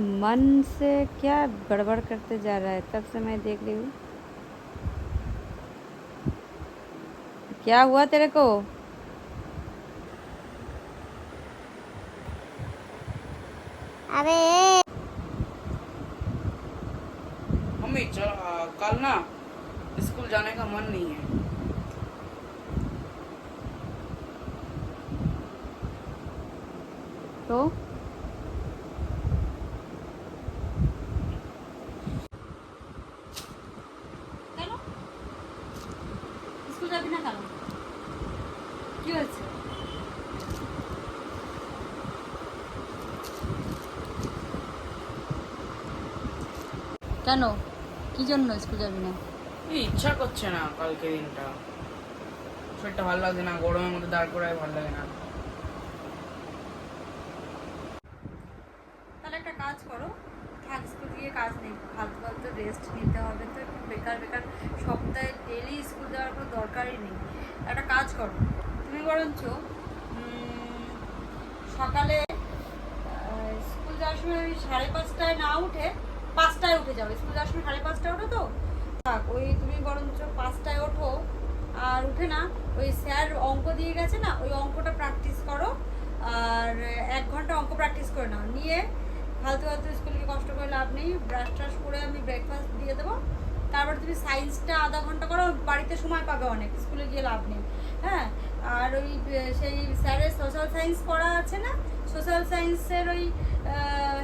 मन से क्या गड़बड़ करते जा रहा है? तब से मैं देख रही हूँ। क्या हुआ तेरे को? अरे मम्मी चल कल ना स्कूल जाने का मन नहीं है। तो? স্কুল যাবি না কেন? কি হয়েছে? কেন? কি জন্য স্কুল যাবি না? ইচ্ছা করছে না কালকে দিনটা। শরীরটা ভালো লাগছে না গরমের মধ্যে দাঁড় করায় ভালো লাগে না। তাহলে একটা কাজ করো স্কুল গিয়ে কাজ নেই। ফালতু ফালতু রেস্ট নিতে হবে তো বেকার বেকার সপ্তাহে ডেলি স্কুল যাওয়ার কোনো নেই। একটা কাজ করো। তুমি বরঞ্চ সকালে স্কুল যাওয়ার সময় ওই সাড়ে পাঁচটায় না উঠে পাঁচটায় উঠে যাবে স্কুল যাওয়ার সময় সাড়ে পাঁচটায় ওঠো তো? থাক, ওই তুমি বরঞ্চ পাঁচটায় ওঠো। আর উঠে না, ওই স্যার অঙ্ক দিয়ে গেছে না, ওই অঙ্কটা প্র্যাকটিস করো। আর এক ঘণ্টা অঙ্ক প্র্যাকটিস করে নাও। নিয়ে ফালতু ফালতু স্কুলকে কষ্ট করে লাভ নেই। ব্রাশ ট্রাশ করে আমি ব্রেকফাস্ট দিয়ে দেবো। তারপর তুমি সায়েন্সটা আধা ঘণ্টা করো, বাড়িতে সময় পাবে অনেক স্কুলে গিয়ে লাভ নেই। হ্যাঁ? আর ওই সেই স্যারের সোশ্যাল সায়েন্স পড়া আছে না? সোশ্যাল সায়েন্সের ওই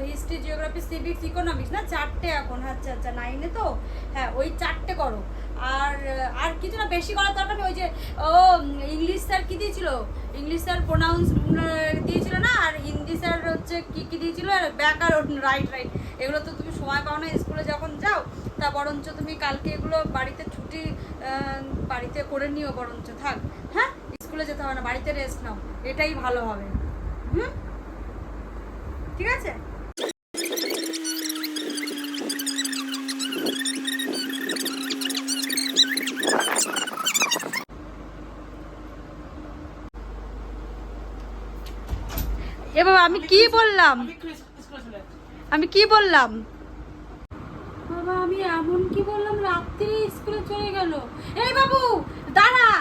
হিস্ট্রি জিওগ্রাফি সিভিক্স ইকোনমিক্স না? চারটে এখন আচ্ছা আচ্ছা নাইনে তো? হ্যাঁ ওই চারটে করো। আর আর কিছু না, বেশি করার দরকার নেই, ওই যে, ও, ইংলিশ স্যার কী দিয়েছিল? ইংলিশ স্যার প্রোনাউন্স দিয়েছিল না? আর হিন্দি স্যার হচ্ছে কি কি দিয়েছিল? ব্যাকরণ রাইট রাইট এগুলো তো তুমি সময় পাও না স্কুলে যখন তা বরঞ্চ তুমি কালকে এগুলো বাড়িতে ছুটি বাড়িতে করে নিও বরঞ্চ, থাক। হ্যাঁ? স্কুলে যেতে হবে না, বাড়িতে রেস্ট নাও, এটাই ভালো হবে। হুম? ঠিক আছে? আমি কি বললাম? আমি কি বললাম? বাবা আমি এমন কি বললাম? রাত্রি স্কুলে চলে গেল। এই বাবু দাঁড়া।